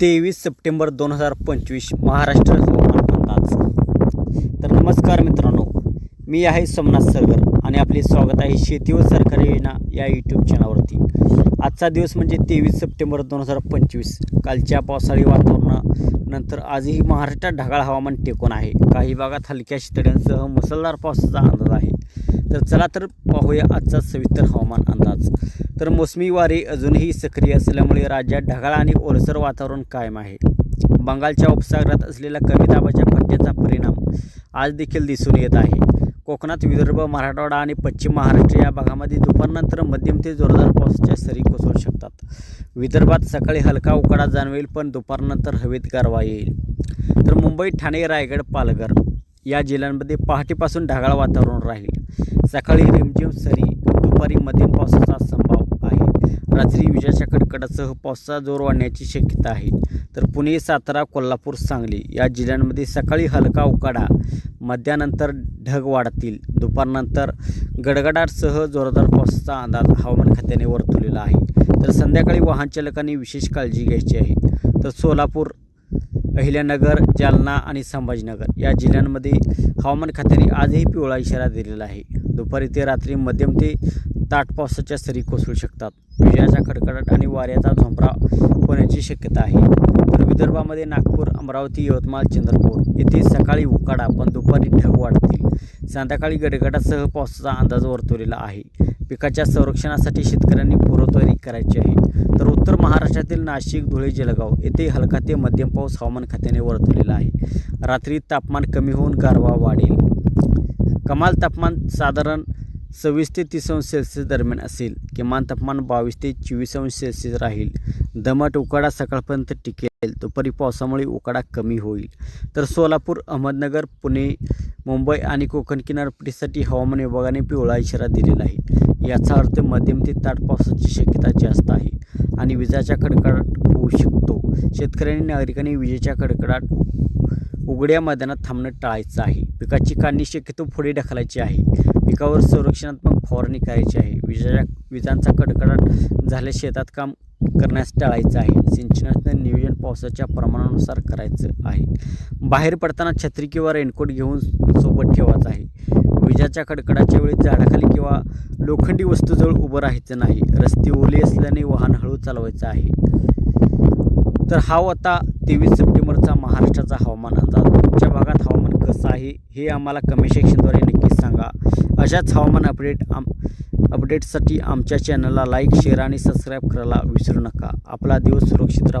तेवीस सप्टेंबर दोन हजार पंचवीस महाराष्ट्र हवामान अंदाज. तर नमस्कार मित्रांनो मी आहे सोमनाथ सरगर आणि आपले स्वागत आहे शेती व सरकारी योजना या यूट्यूब चॅनलवरती आजचा दिवस म्हणजे तेवीस सप्टेंबर दोन हजार पंचवीस. कालच्या पावसाळी वातावरणानंतर आजही महाराष्ट्रात ढगाळ हवामान टेकून आहे. काही भागात हलक्या शितड्यांसह मुसळधार पावसाचा अंदाज आहे. तर चला तर पाहूया आजचा सविस्तर हवामान अंदाज. तर मोसमी वारे अजूनही सक्रिय असल्यामुळे राज्यात ढगाळ आणि ओलसर वातावरण कायम आहे. बंगालच्या उपसागरात असलेल्या कमी दाबाच्या पट्ट्याचा परिणाम आज देखील दिसून येत आहे. कोकणात विदर्भ मराठवाडा आणि पश्चिम महाराष्ट्र या भागामध्ये दुपारनंतर मध्यम ते जोरदार पावसाच्या सरी कोसळू शकतात. विदर्भात सकाळी हलका उकाडा जाणवेल पण दुपारनंतर हवेत गारवा येईल. तर मुंबई ठाणे रायगड पालघर या जिल्ह्यांमध्ये पहाटेपासून ढगाळ वातावरण राहील. सकाळी रिमझिम सरी दुपारी मध्यम पावसाचा संभाव आहे. रात्री विजाच्या कडकडासह पावसाचा जोर वाढण्याची शक्यता आहे. तर पुणे सातारा कोल्हापूर सांगली या जिल्ह्यांमध्ये सकाळी हलका उकाडा मध्यानंतर ढग वाढतील. दुपारनंतर गडगडाटसह जोरदार पावसाचा अंदाज हवामान खात्याने वर्तवलेला आहे. तर संध्याकाळी वाहन चालकांनी विशेष काळजी घ्यायची आहे. तर सोलापूर अहिल्यानगर जालना आणि संभाजीनगर या जिल्ह्यांमध्ये हवामान खात्याने आजही पिवळा इशारा दिलेला आहे. दुपारी ते रात्री मध्यम ते ताट पावसाच्या सरी कोसळू शकतात. विजयाचा कडकडाट आणि वाऱ्याचा झोंपरा होण्याची शक्यता आहे. तर विदर्भामध्ये नागपूर अमरावती यवतमाळ चंद्रपूर येथे सकाळी उकाडा पण दुपारी ढग वाढतील. संध्याकाळी गडगडासह पावसाचा अंदाज वर्तवलेला आहे. पिकाच्या संरक्षणासाठी शेतकऱ्यांनी पूर्वतयारी करायची आहे. तर उत्तर महाराष्ट्रातील नाशिक धुळे जलगाव येथे हलका ते मध्यम पाऊस हवामान खात्याने वर्तवलेला आहे. रात्री तापमान कमी होऊन गारवा वाढेल. कमाल तापमान साधारण सव्वीस ते तीस अंश सेल्सिअस दरम्यान असेल. किमान तापमान बावीस ते चोवीस अंश सेल्सिअस राहील. दमट उकाडा सकाळपर्यंत टिकेल. दुपारी पावसामुळे उकाडा कमी होईल. तर सोलापूर अहमदनगर पुणे मुंबई आणि कोकण किनारपट्टीसाठी हवामान विभागाने पिवळा इशारा दिलेला आहे. याचा अर्थ मध्यम ते ताट पावसाची शक्यता जास्त आहे आणि विजाच्या कडकडाट होऊ शकतो. शेतकऱ्यांनी नागरिकांनी विजेच्या कडकडाट उघड्या मैदानात थांबणं टाळायचं आहे. पिकाची काढणी शक्यतो पुढे ढकलायची आहे. पिकावर संरक्षणात्मक फवारणी करायची आहे. विजेच्या विजांचा कडकडाट झाल्या शेतात काम करण्यास टाळायचं आहे. सिंचनाचं नियोजन पावसाच्या प्रमाणानुसार करायचं आहे. बाहेर पडताना छत्री किंवा रेनकोट घेऊन सोबत ठेवायचं आहे. विजाच्या कडकडाच्या वेळी झाडाखाली किंवा लोखंडी वस्तूजवळ उभं राहायचं नाही. रस्ते ओले असल्याने वाहन हळू चालवायचं आहे. तर हा होता तेवीस सप्टेंबरचा महाराष्ट्राचा हवामान अंदाज. तुमच्या भागात हवामान कसं आहे हे आम्हाला कमेंट सेक्शनद्वारे नक्कीच सांगा. अशाच हवामान अपडेट आम अपडेटसाठी आमच्या चॅनलला लाईक शेअर आणि सबस्क्राईब करायला विसरू नका. आपला दिवस सुरक्षित राहू.